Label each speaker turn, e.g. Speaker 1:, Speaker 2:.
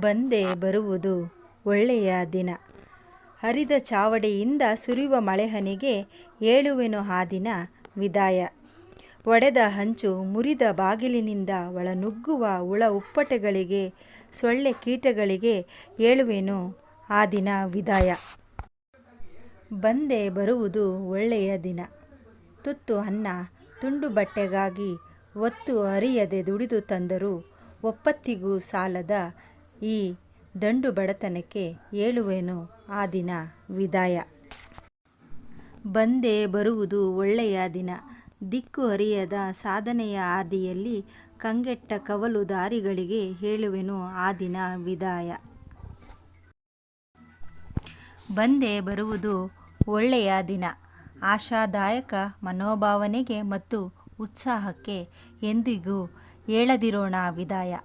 Speaker 1: ಬಂದೇ ಬರುವುದು ಒಳ್ಳೆಯ ದಿನ. ಹರಿದ ಚಾವಡಿಯಿಂದ ಸುರಿಯುವ ಮಳೆಹನಿಗೆ ಏಳುವೆನು ಆ ದಿನ ವಿದಾಯ. ಒಡೆದ ಹಂಚು ಮುರಿದ ಬಾಗಿಲಿನಿಂದ ಒಳನುಗ್ಗುವ ಉಳ ಉಪ್ಪಟೆಗಳಿಗೆ, ಸೊಳ್ಳೆ ಕೀಟಗಳಿಗೆ ಏಳುವೆನು ಆ ದಿನ ವಿದಾಯ. ಬಂದೇ ಬರುವುದು ಒಳ್ಳೆಯ ದಿನ. ತುತ್ತು ಅನ್ನ ತುಂಡು ಬಟ್ಟೆಗಾಗಿ ಒತ್ತು ಅರಿಯದೆ ದುಡಿದು ತಂದರೂ ಒಪ್ಪತ್ತಿಗೂ ಸಾಲದ ಈ ದಂಡು ಬಡತನಕ್ಕೆ ಹೇಳುವೆನು ಆ ದಿನ ವಿದಾಯ. ಬಂದೇ ಬರುವುದು ಒಳ್ಳೆಯ ದಿನ. ದಿಕ್ಕು ಅರಿಯದ ಸಾಧನೆಯ ಹಾದಿಯಲ್ಲಿ ಕಂಗೆಟ್ಟ ಕವಲು ದಾರಿಗಳಿಗೆ ಹೇಳುವೆನು ಆ ದಿನ ವಿದಾಯ. ಬಂದೇ ಬರುವುದು ಒಳ್ಳೆಯ ದಿನ. ಆಶಾದಾಯಕ ಮನೋಭಾವನೆಗೆ ಮತ್ತು ಉತ್ಸಾಹಕ್ಕೆ ಎಂದಿಗೂ ಹೇಳದಿರೋಣ ವಿದಾಯ.